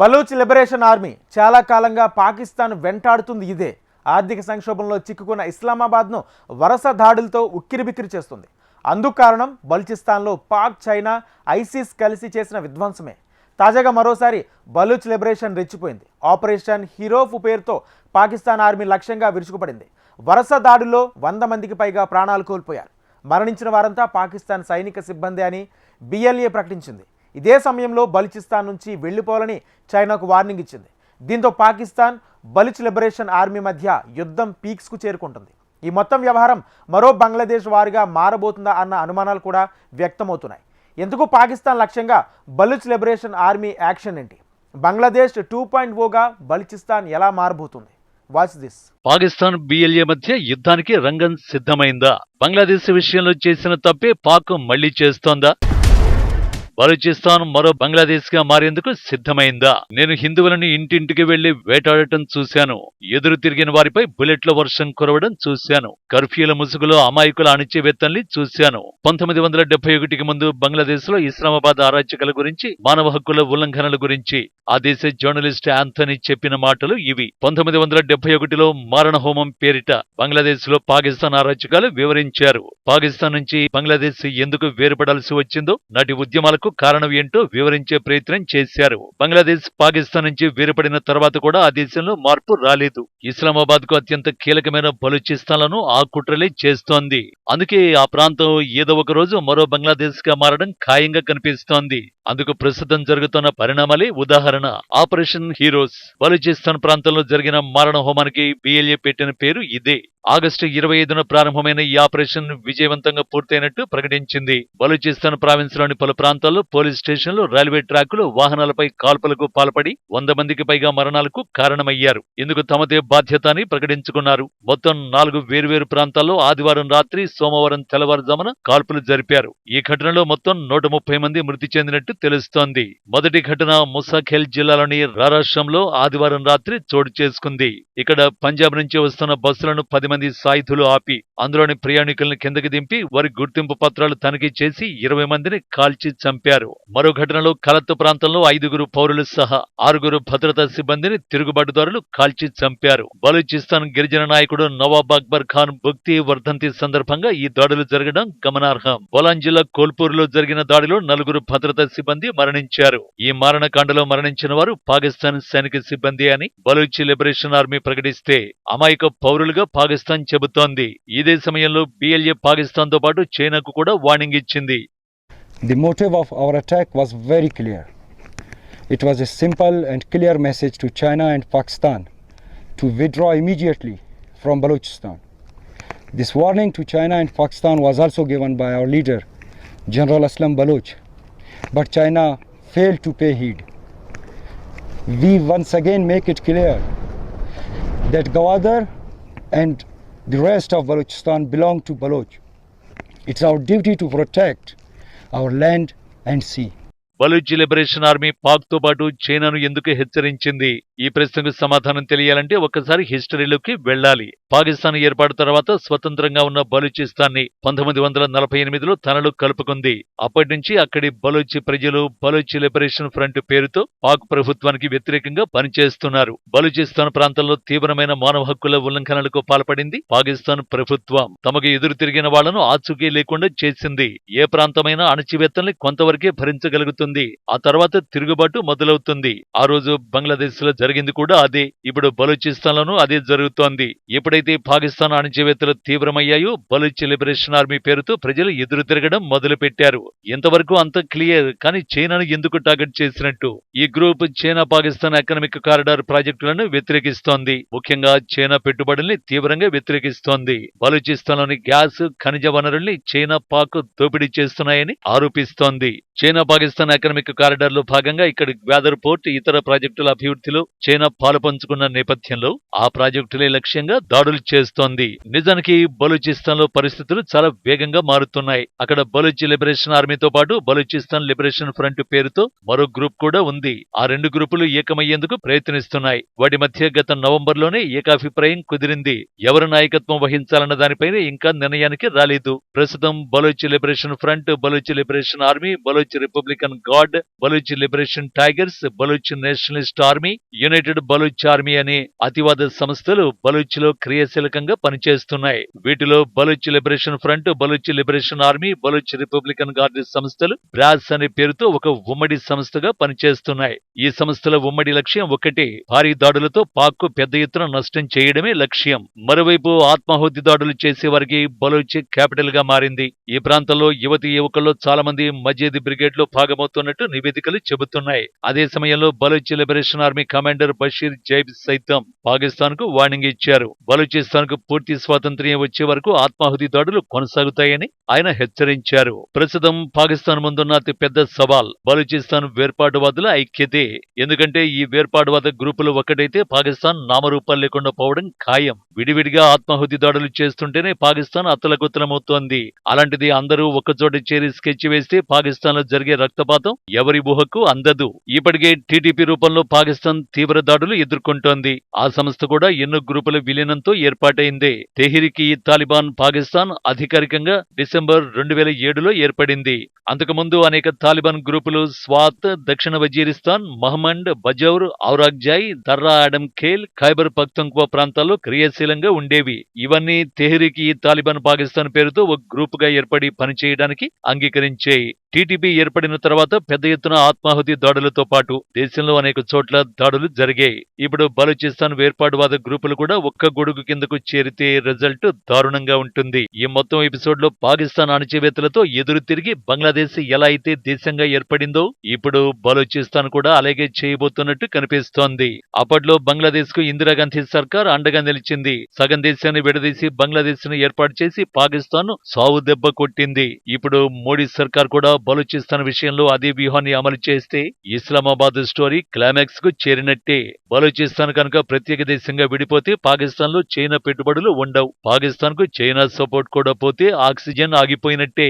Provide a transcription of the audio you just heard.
Baloch liberation army చాలా కాలంగా పాకిస్తాన్ వెంటాడుతుంది ఇదే. ఆర్థిక సంక్షోభంలో చిక్కుకున్న ఇస్లామాబాద్ను వరుస దాడులతో ఉక్కిరిబిక్కిరి చేస్తుంది. అందుకు కారణం బలూచిస్తాన్లో పాక్ చైనా ఐసిస్ కలిసి చేసిన విధ్వంసమే. తాజాగా మరోసారి బలూచ్ లిబరేషన్ రెచ్చిపోయింది. ఆపరేషన్ హీరోఫ్ పేరుతో పాకిస్తాన్ ఆర్మీ లక్ష్యంగా విరుచుకుపడింది. వరుస దాడుల్లో వంద మందికి పైగా ప్రాణాలు కోల్పోయారు. మరణించిన వారంతా పాకిస్తాన్ సైనిక సిబ్బంది అని బిఎల్ఏ ప్రకటించింది. ఇదే సమయంలో బలిచిస్తాన్ నుంచి వెళ్ళిపోవాలని చైనాకు వార్నింగ్ ఇచ్చింది. దీంతో పాకిస్తాన్ బలుచ్ లిబరేషన్ ఆర్మీ మధ్య యుద్ధం పీక్స్కు చేరుకుంటుంది. ఈ మొత్తం వ్యవహారం మరో బంగ్లాదేశ్ వారిగా మారబోతుందా అన్న అనుమానాలు కూడా వ్యక్తమవుతున్నాయి. ఎందుకు పాకిస్తాన్ లక్ష్యంగా బలుచ్ లిబరేషన్ ఆర్మీ యాక్షన్ ఏంటి? బంగ్లాదేశ్ టూ పాయింట్ ఓగా బలుచిస్తాన్ ఎలా మారబోతుంది? Watch this. పాకిస్తాన్ బిఎల్ఏ మధ్య యుద్ధానికి రంగం సిద్ధమైందా? బంగ్లాదేశ్ విషయంలో చేసిన తప్పే పాక్ మళ్ళీ చేస్తోందా? బలూచిస్తాన్ మరో బంగ్లాదేశ్గా మారేందుకు సిద్ధమైందా? నేను హిందువులను ఇంటింటికి వెళ్ళి వేటాడటం చూశాను. ఎదురు తిరిగిన వారిపై బుల్లెట్ల వర్షం కురవడం చూశాను. కర్ఫ్యూల ముసుగులో అమాయకుల అణిచివేత్తల్ని చూశాను. పంతొమ్మిది వందల డెబ్బై ఒకటికి ముందు బంగ్లాదేశ్లో ఇస్లామాబాద్ అరాచకల గురించి మానవ హక్కుల ఉల్లంఘనల గురించి. ఆ దేశ జర్నలిస్ట్ ఆంథనీ చెప్పిన మాటలు ఇవి. పంతొమ్మిది వందల డెబ్బై ఒకటిలో మారణ హోమం పేరిట బంగ్లాదేశ్లో పాకిస్తాన్ అరాచకాలు వివరించారు. పాకిస్తాన్ నుంచి బంగ్లాదేశ్ ఎందుకు వేరుపడాల్సి వచ్చిందో నాటి ఉద్యమాలకు కారణం ఏంటో వివరించే ప్రయత్నం చేశారు. బంగ్లాదేశ్ పాకిస్తాన్ నుంచి వేరుపడిన తర్వాత కూడా ఆ దేశంలో మార్పు రాలేదు. ఇస్లామాబాద్కు అత్యంత కీలకమైన బలూచిస్తాన్లను ఆ కుట్రలే చేస్తోంది. అందుకే ఆ ప్రాంతం ఏదో ఒక రోజు మరో బంగ్లాదేశ్గా మారడం ఖాయంగా కనిపిస్తోంది. అందుకు ప్రస్తుతం జరుగుతున్న పరిణామాలే ఉదాహరణ. ఆపరేషన్ హీరోస్ బలూచిస్తాన్ ప్రాంతంలో జరిగిన మారణ హోమానికి బిఎల్ఏ పెట్టిన పేరు ఇదే. ఆగస్టు ఇరవై ఐదున ప్రారంభమైన ఈ ఆపరేషన్ విజయవంతంగా పూర్తయినట్టు ప్రకటించింది. బలూచిస్తాన్ ప్రావిన్స్లోని పలు ప్రాంతాల్లో పోలీస్ స్టేషన్లు రైల్వే ట్రాకులు వాహనాలపై కాల్పులకు పాల్పడి వంద మందికి పైగా మరణాలకు కారణమయ్యారు. ఇందుకు తమదే బాధ్యత అని ప్రకటించుకున్నారు. మొత్తం నాలుగు వేర్వేరు ప్రాంతాల్లో ఆదివారం రాత్రి సోమవారం తెల్లవారుజామున కాల్పులు జరిపారు. ఈ ఘటనలో మొత్తం నూట ముప్పై మంది మృతి చెందినట్టు తెలుస్తోంది. మొదటి ఘటన ముసాఖేల్ జిల్లాలోని రారాష్ట్రంలో ఆదివారం రాత్రి చోటు చేసుకుంది. ఇక్కడ పంజాబ్ నుంచి వస్తున్న బస్సులను పది మంది సాయుధులు ఆపి అందులోని ప్రయాణికులను కిందకి దింపి వారి గుర్తింపు పత్రాలు తనిఖీ చేసి ఇరవై మందిని కాల్చి చంపారు. మరో ఘటనలో కలత్తు ప్రాంతంలో ఐదుగురు పౌరులు సహా ఆరుగురు భద్రతా సిబ్బందిని తిరుగుబాటుదారులు కాల్చి చంపారు. బలూచిస్తాన్ గిరిజన నాయకుడు నవాబ్ అక్బర్ ఖాన్ భుక్తి వర్ధంతి సందర్భంగా ఈ దాడులు జరగడం గమనార్హం. బొలాన్ జిల్లా కోల్పూర్లో జరిగిన దాడిలో నలుగురు భద్రతా సిబ్బంది మరణించారు. ఈ మారణకాండలో మరణించిన వారు పాకిస్తాన్ సైనిక సిబ్బంది అని బలూచి లిబరేషన్ ఆర్మీ ప్రకటిస్తే అమాయక పౌరులుగా పాకిస్తాన్ చెబుతోంది. ఇదే సమయంలో బిఎల్ఏ పాకిస్తాన్తో పాటు చైనాకు కూడా వార్నింగ్ ఇచ్చింది. The motive of our attack was very clear. It was a simple and clear message to China and Pakistan to withdraw immediately from Balochistan. This warning to China and Pakistan was also given by our leader, General Aslam Baloch, but China failed to pay heed. We once again make it clear that Gawadar and the rest of Balochistan belong to Baloch. It's our duty to protect our land and sea Baloch liberation army పాక్తో పాటు చైనాను ఎందుకు హెచ్చరించింది? ఈ ప్రశ్నకు సమాధానం తెలియాలంటే ఒక్కసారి హిస్టరీలోకి వెళ్ళాలి. పాకిస్తాన్ ఏర్పాటు తర్వాత స్వతంత్రంగా ఉన్న బలూచిస్తాన్ని పంతొమ్మిది వందల నలభై ఎనిమిదిలో తనలో కలుపుకుంది. అప్పటి నుంచి అక్కడి బలూచి ప్రజలు బలూచి లిబరేషన్ ఫ్రంట్ పేరుతో పాక్ ప్రభుత్వానికి వ్యతిరేకంగా పనిచేస్తున్నారు. బలూచిస్తాన్ ప్రాంతంలో తీవ్రమైన మానవ హక్కుల ఉల్లంఘనలకు పాల్పడింది పాకిస్తాన్ ప్రభుత్వం. తమకు ఎదురు తిరిగిన వాళ్ళను ఆచూకీ లేకుండా చేసింది. ఏ ప్రాంతమైనా అణచివేత్తల్ని కొంతవరకే భరించగలుగుతుంది. ఆ తర్వాత తిరుగుబాటు మొదలవుతుంది. ఆ రోజు బంగ్లాదేశ్లో జరిగింది కూడా అదే. ఇప్పుడు బలూచిస్తాన్ లోనూ అదే జరుగుతోంది. ఎప్పుడైతే పాకిస్తాన్ అణచివేత్తలు తీవ్రమయ్యాయో. బలూచ్ లిబరేషన్ ఆర్మీ పేరుతో ప్రజలు ఎదురు తిరగడం మొదలు పెట్టారు ఇంతవరకు అంత క్లియర్ కానీ చైనాను ఎందుకు టార్గెట్ చేసినట్టు? ఈ group China Pakistan economic corridor ప్రాజెక్టులను వ్యతిరేకిస్తోంది. ముఖ్యంగా చైనా పెట్టుబడుల్ని తీవ్రంగా వ్యతిరేకిస్తోంది. బలూచిస్తాన్లోని గ్యాస్ ఖనిజ వనరుల్ని చైనా పాక్ దోపిడీ చేస్తున్నాయని ఆరోపిస్తోంది. చైనా పాకిస్తాన్ ఎకనామిక్ కారిడార్లో భాగంగా ఇక్కడ గ్వాదర్ పోర్ట్ ఇతర ప్రాజెక్టుల అభివృద్ధిలో చైనా పాలుపంచుకున్న నేపథ్యంలో ఆ ప్రాజెక్టులే లక్ష్యంగా దాడులు చేస్తోంది. నిజానికి బలూచిస్తాన్లో పరిస్థితులు చాలా వేగంగా మారుతున్నాయి. అక్కడ బలూచి లిబరేషన్ ఆర్మీతో పాటు బలూచిస్తాన్ లిబరేషన్ ఫ్రంట్ పేరుతో మరో గ్రూప్ కూడా ఉంది. ఆ రెండు గ్రూపులు ఏకమయ్యేందుకు ప్రయత్నిస్తున్నాయి. వాటి మధ్య గత నవంబర్లోనే ఏకాభిప్రాయం కుదిరింది. ఎవరు నాయకత్వం వహించాలన్న దానిపైన ఇంకా నిర్ణయానికి రాలేదు. ప్రస్తుతం Balochi liberation front Balochi liberation army Balochi republican guard Balochi liberation tigers Balochi nationalist army united Baloch army అనే అతివాద సంస్థలు బలూచ్లో క్రియ క్రియాశీలకంగా పనిచేస్తున్నాయి. వీటిలో Baloch liberation front Baloch liberation army Baloch republican guard సంస్థలు బ్రాస్ అనే పేరుతో ఒక ఉమ్మడి సంస్థగా పనిచేస్తున్నాయి. ఈ సంస్థల ఉమ్మడి లక్ష్యం ఒకటి భారీ దాడులతో పాక్ పెద్ద ఎత్తున నష్టం చేయడమే లక్ష్యం. మరోవైపు ఆత్మాహుతి దాడులు చేసే వారికి బలూచ్ క్యాపిటల్గా మారింది. ఈ ప్రాంతంలో యువతి యువకుల్లో చాలా మంది మజీద్ బ్రిగేడ్లో భాగమవుతున్నట్టు నివేదికలు చెబుతున్నాయి. అదే సమయంలో Baloch liberation army commander Bashir Zeb సైతం పాకిస్తాన్కు వార్నింగ్ ఇచ్చారు. బలూచిస్తాన్ కు పూర్తి స్వాతంత్ర్యం వచ్చే వరకు ఆత్మాహుతి దాడులు కొనసాగుతాయని ఆయన హెచ్చరించారు. ప్రస్తుతం పాకిస్తాన్ ముందున్న అతి పెద్ద సవాల్ బలూచిస్తాన్ వేర్పాటువాదుల ఐక్యతే. ఎందుకంటే ఈ వేర్పాటువాద గ్రూపులు ఒక్కటైతే పాకిస్తాన్ నామరూపాలు లేకుండా పోవడం ఖాయం. విడివిడిగా ఆత్మాహుతి దాడులు చేస్తుంటేనే పాకిస్తాన్ అత్తలకుత్తలమవుతోంది. అలాంటిది అందరూ ఒక్కచోట చేరి స్కెచ్ వేస్తే పాకిస్తాన్లో జరిగే రక్తపాతం ఎవరి ఊహకు అందదు. ఇప్పటికే టీడీపీ రూపంలో పాకిస్తాన్ తీవ్ర దాడులు ఎదుర్కొంటోంది. ఆ సంస్థ కూడా ఎన్నో గ్రూపుల విలీనంతో ఏర్పాటైంది. తెహిరికి తాలిబాన్ పాకిస్తాన్ అధికారికంగా డిసెంబర్ రెండు వేల ఏడులో ఏర్పడింది. అంతకుముందు అనేక తాలిబాన్ గ్రూపులు స్వాత్ దక్షిణ వజీరిస్తాన్ మహమండ్ బజౌర్ ఔరాగ్జాయ్ దర్రా ఆడమ్ ఖేల్ ఖైబర్ పఖ్తుంక్వా ప్రాంతాల్లో క్రియాశీలంగా ఉండేవి. ఇవన్నీ తెహ్రీకి తాలిబాన్ పాకిస్తాన్ పేరుతో ఒక గ్రూపుగా ఏర్పడి పనిచేయడానికి అంగీకరించాయి. టీటీపీ ఏర్పడిన తర్వాత పెద్ద ఎత్తున ఆత్మాహుతి దాడులతో పాటు దేశంలో అనేక చోట్ల దాడులు జరిగాయి. ఇప్పుడు బలూచిస్తాన్ వేర్పాటువాద గ్రూపులు కూడా ఒక్క గొడుగు కిందకు చేరితే రిజల్ట్ దారుణంగా ఉంటుంది. ఈ మొత్తం ఎపిసోడ్లో పాకిస్తాన్ అణచివేతలతో ఎదురు తిరిగి బంగ్లాదేశ్ ఎలా అయితే దేశంగా ఏర్పడిందో ఇప్పుడు బలూచిస్తాన్ కూడా అలాగే చేయబోతున్నట్టు కనిపిస్తోంది. అప్పట్లో బంగ్లాదేశ్కు ఇందిరాగాంధీ సర్కార్ అండగా నిలిచింది. సగం దేశాన్ని విడదీసి బంగ్లాదేశ్ను ఏర్పాటు చేసి పాకిస్తాన్ సావు దెబ్బ కొట్టింది. ఇప్పుడు మోడీ సర్కార్ కూడా బలూచిస్తాన్ విషయంలో అదే వ్యూహాన్ని అమలు చేస్తే ఇస్లామాబాద్ స్టోరీ క్లైమాక్స్కు చేరినట్టే. బలూచిస్తాన్ కనుక ప్రత్యేక దేశంగా విడిపోతే పాకిస్తాన్లో చైనా పెట్టుబడులు ఉండవు. పాకిస్తాన్కు చైనా సపోర్ట్ కూడా పోతే ఆక్సిజన్ ఆగిపోయినట్టే.